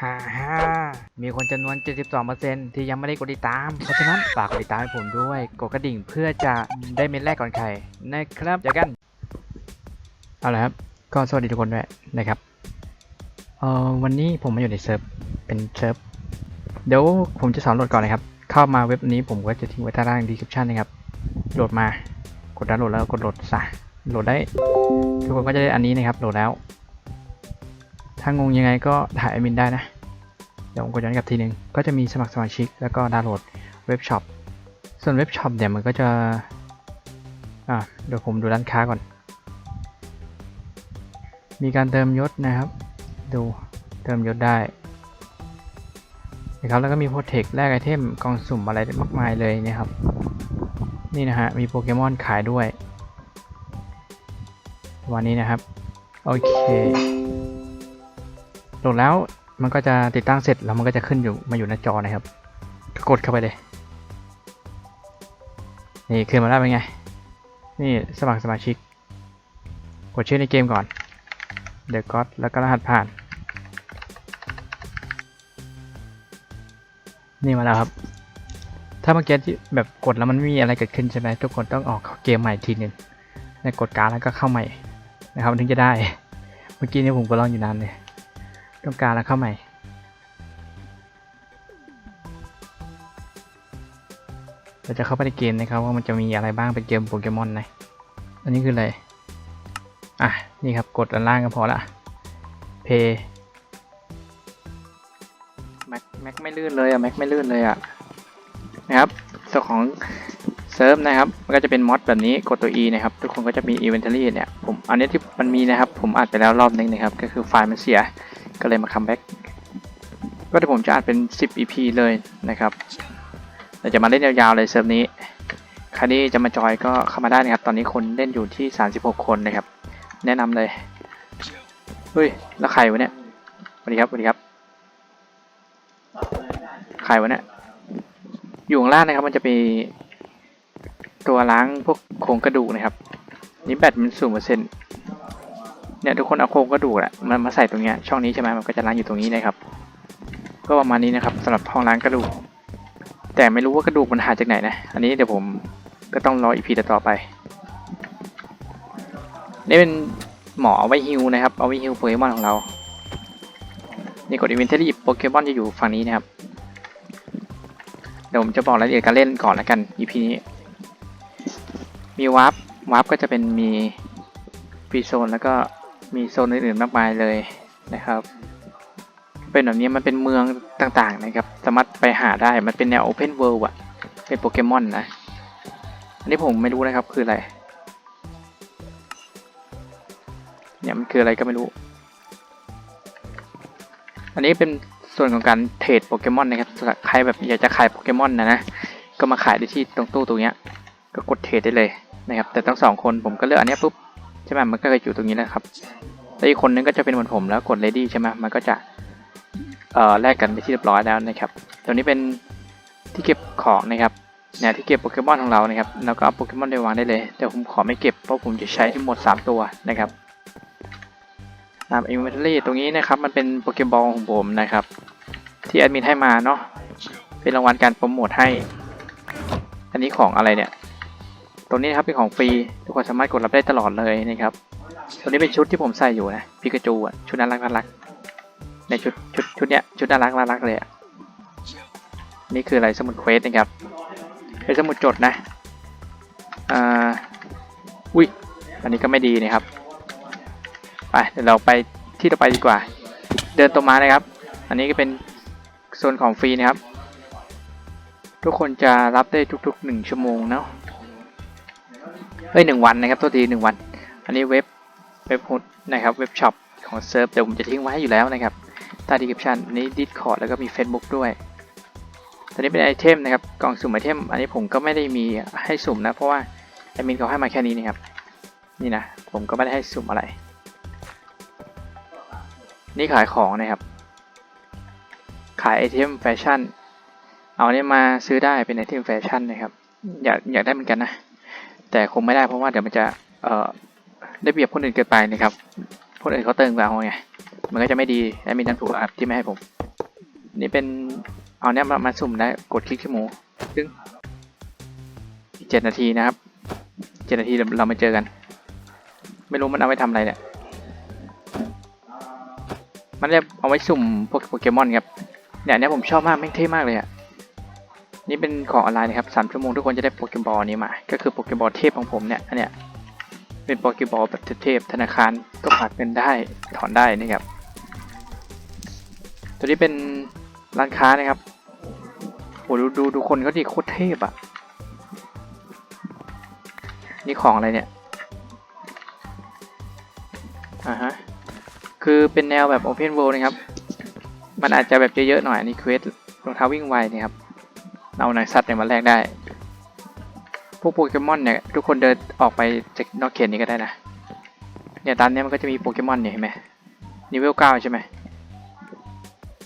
ฮ่าฮ่ามีคนจำนวน 72%ที่ยังไม่ได้กดติดตาม เพราะฉะนั้นฝากกดติดตามให้ผมด้วย กดกระดิ่งเพื่อจะได้เม็ดแรกก่อนใครนะครับเจอกัน เอาละครับ ก็สวัสดีทุกคนด้วยนะครับ เอ่อวันนี้ผมมาอยู่ในเซิร์ฟ เป็นเซิร์ฟ เดี๋ยวผมจะสอนโหลดก่อนนะครับ เข้ามาเว็บนี้ผมก็จะทิ้งไว้ใต้ล่างดีคริปชันนะครับ โหลดมา กดดาวน์โหลดแล้วกดโหลดซะ โหลดได้ ทุกคนก็จะได้อันนี้นะครับ โหลดแล้ว ถ้างงยังไงก็ถ่ายแอดมินได้นะ เดี๋ยวผมกดย้อนกลับทีหนึ่งก็จะมีสมัครสมาชิก แล้วก็ดาวน์โหลดเว็บช็อป ส่วนเว็บช็อปเนี่ยมันก็จะ อะเดี๋ยวผมดูร้านค้าก่อน มีการเติมยศนะครับ ดูเติมยศได้นะครับแล้วก็มีโปรเทคแลกไอเทมกล่องสุ่มอะไรมากมายเลยนะครับ นี่นะฮะ มีโปเกมอนขายด้วย วันนี้นะครับ โอเค โหลดแล้วมันก็จะติดตั้งเสร็จแล้วมันก็จะขึ้นอยู่มาอยู่หน้าจอนะครับ กดเข้าไปเลย นี่ขึ้นมาแล้วเป็นไง นี่สมัครสมาชิก กดชื่อในเกมก่อน เด e g ก็ d แล้วก็รหัสผ่าน นี่มาแล้วครับ ถ้าเมื่อกี้ที่แบบกดแล้วมันไม่มีอะไรเกิดขึ้นใช่ไหมทุกคนต้องออกเกมใหม่ทีหนึ่งในกดการแล้วก็เข้าใหม่นะครับถึงจะได้ เมื่อกี้นี้ผมก็ลองอยู่นานเลย ต้องการแล้วเข้าใหม่ เราจะเข้าไปในเกมนะครับว่ามันจะมีอะไรบ้างเป็นเกมโปเกมอนนะ อันนี้คืออะไร อะ นี่ครับกดอันล่างก็พอละ เพย์แม็กแม็กไม่ลื่นเลยอะแม็กไม่ลื่นเลยอะ นะครับส่วนของเซิร์ฟนะครับ มันก็จะเป็นมอดแบบนี้กดตัว E นะครับ ทุกคนก็จะมี inventory เนี่ย ผม อันนี้ที่มันมีนะครับ ผมอัดไปแล้วรอบนึงนะครับ ก็คือไฟล์มันเสีย ก็เลยมาคัมแบ็กก็เดี๋ยวผมจะอัดเป็น 10 EP เลยนะครับเราจะมาเล่นยาวๆเลยเซิร์ฟนี้ใครที่จะมาจอยก็เข้ามาได้นะครับ ตอนนี้คนเล่นอยู่ที่ 36 คนนะครับ แนะนำเลยเฮ้ยแล้วใครวะเนี่ยสวัสดีครับสวัสดีครับใครวะเนี่ยอยู่ข้างล่างนะครับมันจะมีตัวล้างพวกโครงกระดูกนะครับ นี่แบตมันสูงเปอร์เซ็นต์ เนี่ยทุกคนเอาโครงกระดูกอะมันมาใส่ตรงเนี้ยช่องนี้ใช่ไหมมันก็จะล้างอยู่ตรงนี้นะครับ ก็ประมาณนี้นะครับสำหรับห้องล้างกระดูก แต่ไม่รู้ว่ากระดูกมันหาจากไหนนะ อันนี้เดี๋ยวผมก็ต้องรออีพีต่อไป นี่เป็นหมอเอาไว้ฮิวนะครับ เอาไว้ฮิวโปเกมอนของเรา นี่กดอินเวนทอรี่โปเกมอนจะอยู่ฝั่งนี้นะครับ เดี๋ยวผมจะบอกรายละเอียดการเล่นก่อนและกัน EP นี้ มีวาร์ปวาร์ปก็จะเป็นมีฟรีโซนแล้วก็ มีโซนอื่นๆมากมายเลยนะครับ เป็นแบบนี้มันเป็นเมืองต่างๆนะครับ สามารถไปหาได้มันเป็นแนว Open World อะเป็นโปเกมอนนะ อันนี้ผมไม่รู้นะครับคืออะไร เนี่ยมันคืออะไรก็ไม่รู้ อันนี้เป็นส่วนของการเทรดโปเกมอนนะครับใครแบบอยากจะขายโปเกมอนนะนะ ก็มาขายได้ที่ตรงตู้ตรงเนี้ย ก็กดเทรดได้เลยนะครับ แต่ทั้งสองคนผมก็เลือกอันนี้ปุ๊บ ใช่ไหมมันก็จะอยู่ตรงนี้นะครับแล้วอีกคนนึงก็จะเป็นเหมือนผมแล้วกด ready ใช่ไหมมันก็จะเอ่อแลกกันไปที่เรียบร้อยแล้วนะครับตัวนี้เป็นที่เก็บของนะครับเนี่ยที่เก็บโปเกมอนของเรานะครับแล้วก็เอาโปเกมอนไปวางได้เลยแต่ผมขอไม่เก็บเพราะผมจะใช้ทั้งหมด 3 ตัวนะครับตาม inventory ตรงนี้นะครับมันเป็นโปเกบอลของผมนะครับ ที่แอดมินให้มาเนาะเป็นรางวัลการโปรโมทให้ อันนี้ของอะไรเนี่ย ตรงนี้ครับเป็นของฟรี ทุกคนสามารถกดรับได้ตลอดเลยนะครับ ตัวนี้เป็นชุดที่ผมใส่อยู่นะพิกาจูอะชุดน่ารักน่ารักในชุดชุดชุดเนี้ยชุดน่ารักน่ารักเลยอะนี่คืออะไรสมุดเควสนะครับเป็นสมุดจดนะอ่าอุ้ยอันนี้ก็ไม่ดีนะครับไปเดี๋ยวเราไปที่ต่อไปดีกว่า เดินตรงมานะครับ อันนี้ก็เป็นโซนของฟรีนะครับ ทุกคนจะรับได้ทุกๆหนึ่งชั่วโมงเนาะ เอ้ยหนึ่งวันนะครับโทษทีหนึ่งวัน อันนี้เว็บเว็บฮุดนะครับเว็บช็อปของเซิร์ฟเดี๋ยวผมจะทิ้งไว้ให้อยู่แล้วนะครับใต้ดีคริปชันนี้ Discord แล้วก็มี Facebook ด้วยตัวนี้เป็นไอเทมนะครับกล่องสุ่มไอเทม อันนี้ผมก็ไม่ได้มีให้สุ่มนะ เพราะว่าแอดมินเขาให้มาแค่นี้นะครับนี่นะผมก็ไม่ได้ให้สุ่มอะไร นี่ขายของนะครับ ขายไอเทมแฟชั่น เอาเนี่ยมาซื้อได้เป็นไอเทมแฟชั่นนะครับ อยากอยากได้เหมือนกันนะ แต่คงไม่ได้เพราะว่าเดี๋ยวมันจะเอ่อได้เปรียบคนอื่นเกินไปนะครับ คนอื่นเขาเติมกว่าเอาไง มันก็จะไม่ดีแอดมินนั่นถูกแล้วครับที่ไม่ให้ผม นี่เป็นเอาเนี้ยมามาสุ่มได้กดคลิกที่หมูซึ่งอีกเจ็ดนาทีนะครับเจ็ดนาทีเราเรามาเจอกัน ไม่รู้มันเอาไว้ทำอะไรเนี่ยมันจะเอาไว้สุ่มพวกโปเกมอนครับเนี่ยเนี่ยผมชอบมากแม่งเท่มากเลยอะ่ะ นี่เป็นของออนไลน์นะครับสามชั่วโมงทุกคนจะได้โปเกมบอลนี้มา ก็คือโปเกมบอลเทพของผมเนี่ย อันเนี้ย เป็นโปเกมบอลแบบเทพๆธนาคารก็ฝากเงินได้ ถอนได้นะครับ ตัวนี้เป็นร้านค้านะครับโหดูดูดูคนเขาดีโคตรเทพอะ่ะ นี่ของอะไรเนี่ย อ่าฮะ คือเป็นแนวแบบ Open World นะครับ มันอาจจะแบบเยอะๆหน่อยอันนี่เควสรองเท้าวิ่งไวเนี่ยครับ เอาหนังสัตว์เนี่ยมาแลกได้ พวกโปเกมอนเนี่ยทุกคนเดินออกไปจากนอกเขตนี้ก็ได้นะ เนี่ยตามเนี้ยมันก็จะมีโปเกมอนเนี่ยเห็นไหมนิเวลเก้าใช่ไหม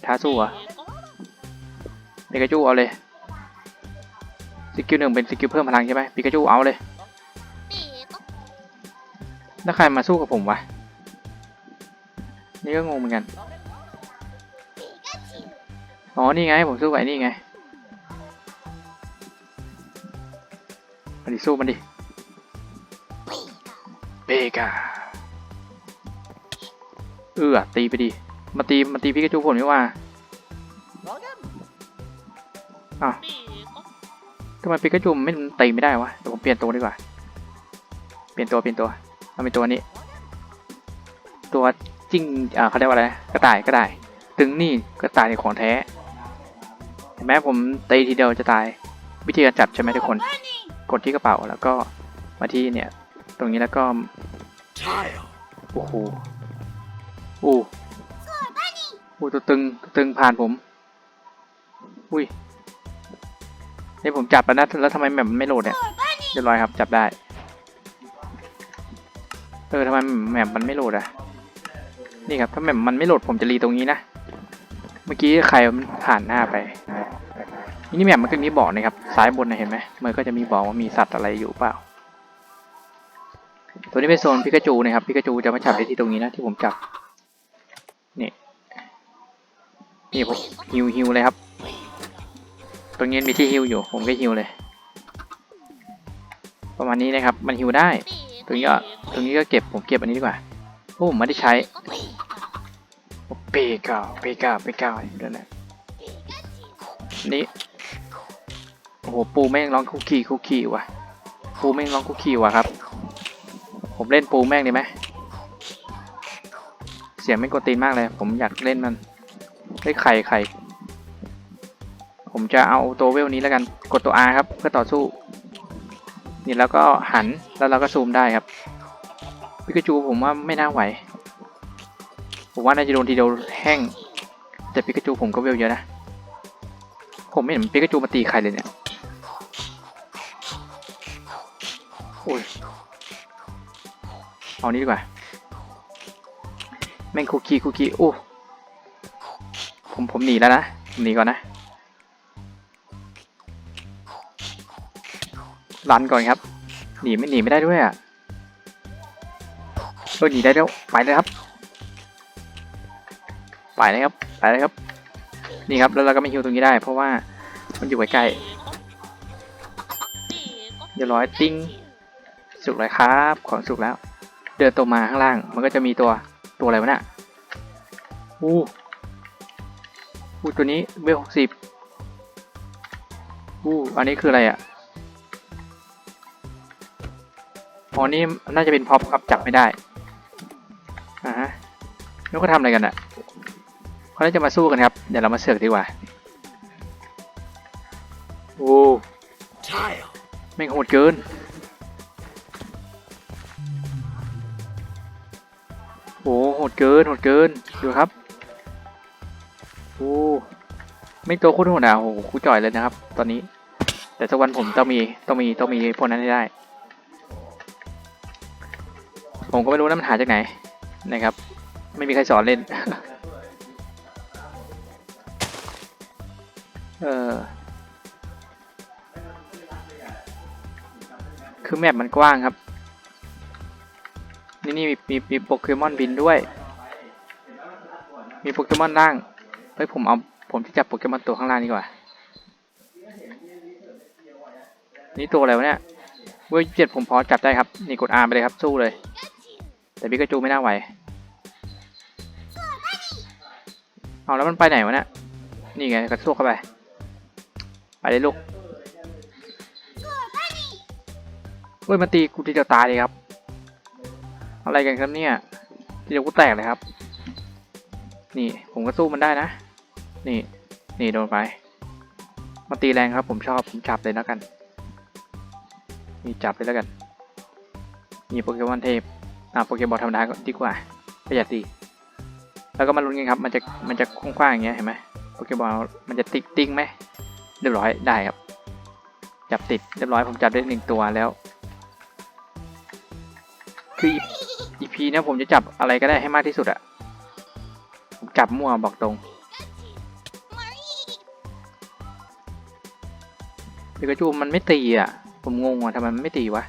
ท้าสู้เหรอปิกาจูเอาเลย สกิลหนึ่งเป็นสกิลเพิ่มพลังใช่ไหมปิกาจูเอาเลย แล้วใครมาสู้กับผมวะ นี่ก็งงเหมือนกัน อ๋อ นี่ไง ผมสู้กับไอ้นี่ไง มาดิสู้มันดิเบกาเออตีไปดิมาตีมาตีพิกาจูผมนี่ว่าอ้าวทำไมพิกาจูมันไม่ตีไม่ได้วะเดี๋ยวผมเปลี่ยนตัวดีกว่า เปลี่ยนตัวเปลี่ยนตัวเอาเป็นตัวนี้ ตัวจิ้งอ่าเขาเรียกว่าอะไรนะกระต่ายกระต่ายตึงนี่กระต่ายในของแท้เห็นไหมผมตีทีเดียวจะตาย วิธีการจับใช่ไหมทุกคน กดที่กระเป๋าแล้วก็มาที่เนี่ย ตรงนี้แล้วก็โอ้โหโอ้โหตัวตึงตัวตึงผ่านผม อุ้ยนี่ผมจับแล้วนะแล้วทำไมแบบมันไม่โหลดเนี่ยเรียบร้อยครับ จับได้ เออทำไมแมปมันไม่โหลดอะนี่ครับถ้าแมปมันไม่โหลดผมจะรีตรงนี้นะ เมื่อกี้ใครมันผ่านหน้าไป นี่แมปมันก็มีบอกนะครับซ้ายบนนะเห็นไหมมันก็จะมีบอกว่ามีสัตว์อะไรอยู่เปล่า ตัวนี้เป็นโซนพิกาจูนะครับพิกาจูจะมาจับได้ที่ตรงนี้นะที่ผมจับนี่นี่ผมฮิวฮิวเลยครับ ตรงนี้มีที่ฮิวอยู่ ผมก็ฮิวเลย ประมาณนี้นะครับ มันฮิวได้ ตรงนี้ก็ตรงนี้ก็เก็บผมเก็บอันนี้ดีกว่าพราะผมไม่ได้ใช้เปกาเปกาเปกาเดี๋ยวนะ โอ้โหปูแม่งร้องคุกกี้คุกกี้ว่ะปูแม่งร้องคุกกี้ว่ะครับ ผมเล่นปูแม่งดีไหมเสียงไม่กดตีนมากเลย ผมอยากเล่นมันเฮ้ไข่ไข่ผมจะเอาตัวเวลนี้แล้วกันกดตัว R ครับ เพื่อต่อสู้ นี่แล้วก็หันแล้วเราก็ซูมได้ครับพิกาจูผมว่าไม่น่าไหว ผมว่าน่าจะโดนทีเดียวแห้ง แต่พิกาจูผมก็เวลเยอะนะ ผมไม่เห็นพิกาจูมาตีใครเลยเนี่ย อ้ยเอานี้ดีกว่า แม่งคุกกี้คุกกี้โอ้ผมผมหนีแล้วนะผมหนีก่อนนะรันก่อนครับหนีไม่หนีไม่ได้ด้วยอะเออหนีได้แล้วไปเลยครับ ไปเลยครับไปเลยครับ นี่ครับแล้วเราก็ไม่ฮิวตรงนี้ได้ เพราะว่ามันอยู่ใกล้ๆเดี๋ยวร้อยติ้ง สุกเลยครับของสุกแล้ว เดินตรงมาข้างล่าง มันก็จะมีตัวตัวอะไรวะเนี่ยอู้อู้ตัวนี้เวลหกสิบอู้อันนี้คืออะไรอะอ๋อนี่น่าจะเป็นพ็อปครับจับไม่ได้อ่าฮะแล้วก็ทำอะไรกันอะเขาน่าจะมาสู้กันครับ เดี๋ยวเรามาเสือกดีกว่าโอ้ Tile. ไม่งโหดเกิน เกินโหดเกินดูครับโอ้ไม่โตโคตรโหดอะโอ้โหคูจ่อยเลยนะครับ ตอนนี้ แต่สักวันผมต้องมีต้องมีต้องมีพวกนั้นให้ได้ ผมก็ไม่รู้นะมันหาจากไหนนะครับ ไม่มีใครสอนเล่น เออคือแมปมันกว้างครับ นี่นี่มีมีมีโปเกมอนบินด้วย มีโปเกมอนล่าง เฮ้ยผมเอาผมจะจับโปเกมอนตัวข้างล่างดีกว่า นี่ตัวอะไรวะเนี่ย เวอร์เจ็ดผมพอจับได้ครับ นี่กด R ไปเลยครับสู้เลย แต่พิกาจูไม่น่าไหว เอาแล้วมันไปไหนวะเนี่ย นี่ไงกระโซกเข้าไป ไปเลยลูกเฮ้ยมันตีกูทีเดียวตายเลยครับ อะไรกันครับเนี่ยทีเดียวกูแตกเลยครับ นี่ผมก็สู้มันได้นะ นี่ นี่โดนไป มาตีแรงครับ ผมชอบผมจับเลยแล้วกันนี่จับเลยแล้วกันนี่โปเกมอนเทพอ่าโปเกมอนธรรมดาก็ดีกว่าประหยัดดีแล้วก็มาลุ้นกันครับ มันจะมันจะกว้างๆอย่างเงี้ยเห็นไหมโปเกมอนมันจะติ๊กติ้งไหมเรียบร้อยได้ครับ จับติดเรียบร้อยผมจับได้หนึ่งตัวแล้ว คืออีพีเนี้ยผมจะจับอะไรก็ได้ให้มากที่สุดอะ จับมั่วบอกตรงปิกาจูมันไม่ตีอะ ผมงงว่ะทำไมมันไม่ตีวะ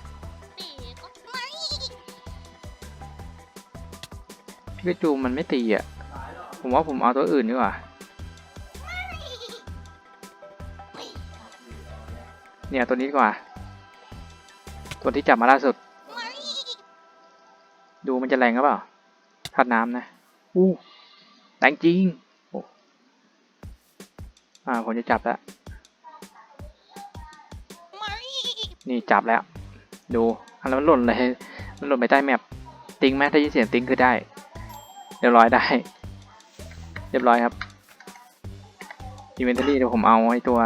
ปิกาจูมันไม่ตีอะ ผมว่าผมเอาตัวอื่นดีกว่า เนี่ยตัวนี้ดีกว่า ตัวที่จับมาล่าสุด ดูมันจะแรงหรือเปล่าทัดน้ำนะ อู้ แรงจริงโอ้อ่าผมจะจับแล้ว นี่จับแล้ว ดูอันแล้วมันหล่นเลยมันหล่นไปใต้แมปติ้งไหมถ้ายินเสียงติ้งคือได้ เรียบร้อยได้ เรียบร้อยครับอินเวนทอรี่เดี๋ยวผมเอาไอ้ตัว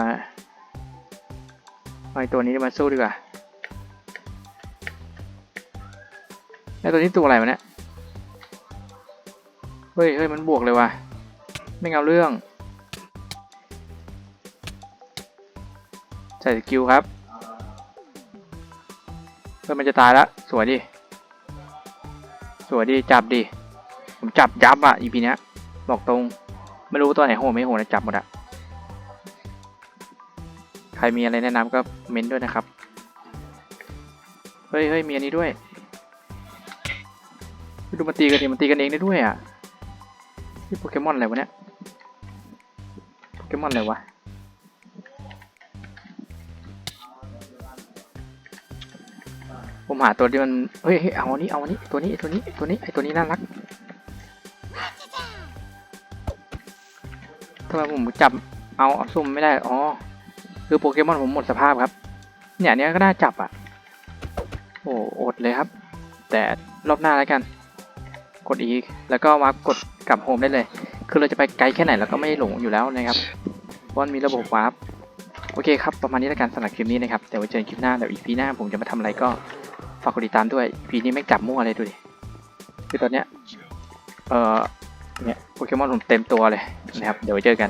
เอาไอ้ตัวนี้มาสู้ดีกว่าแล้วตัวนี้ตัวอะไรวะเนี่ย เฮ้ยเฮ้ยมันบวกเลยว่ะ ไม่เอาเรื่อง ใส่สกิลครับเพื่อมันจะตายแล้วสวยดิ สวยดิ จับดิ ผมจับยับอะอีพีเนี้ย บอกตรง ไม่รู้ตัวไหนโหไม่โหนะจับหมดอะใครมีอะไรแนะนำก็เม้นด้วยนะครับ เฮ้ยเฮ้ยมีอันนี้ด้วยดูมันตีกันดิมันตีกันเองได้ด้วยอะ นี่โปเกมอนอะไรวะเนี่ย โปเกมอนอะไรวะ ผมหาตัวที่มัน เฮ้ยเอาอันนี้ เอาอันนี้ ตัวนี้ ตัวนี้ ตัวนี้ ไอตัวนี้น่ารักทำไมผมจับ เอาเอาซุ่มไม่ได้ อ๋อ คือโปเกมอนผมหมดสภาพครับ เนี่ยอันเนี้ยก็น่าจับอะ โอ้อดเลยครับ แต่รอบหน้าแล้วกัน กดอีก แล้วก็มากด กลับโฮมได้เลย คือเราจะไปไกลแค่ไหนเราก็ไม่หลงอยู่แล้วนะครับเพราะมันมีระบบวาร์ปโอเคครับ ประมาณนี้แล้วกันสำหรับคลิปนี้นะครับเดี๋ยวไว้เจอกันคลิปหน้าเดี๋ยวอีพีหน้าผมจะมาทำอะไรก็ฝากกดติดตามด้วยอีพีนี้ไม่งจับมั่วเลยดูดิ คือตอนเนี้ย เอ่อ เนี่ยโปเกมอนผมเต็มตัวเลยนะครับ เดี๋ยวไว้เจอกัน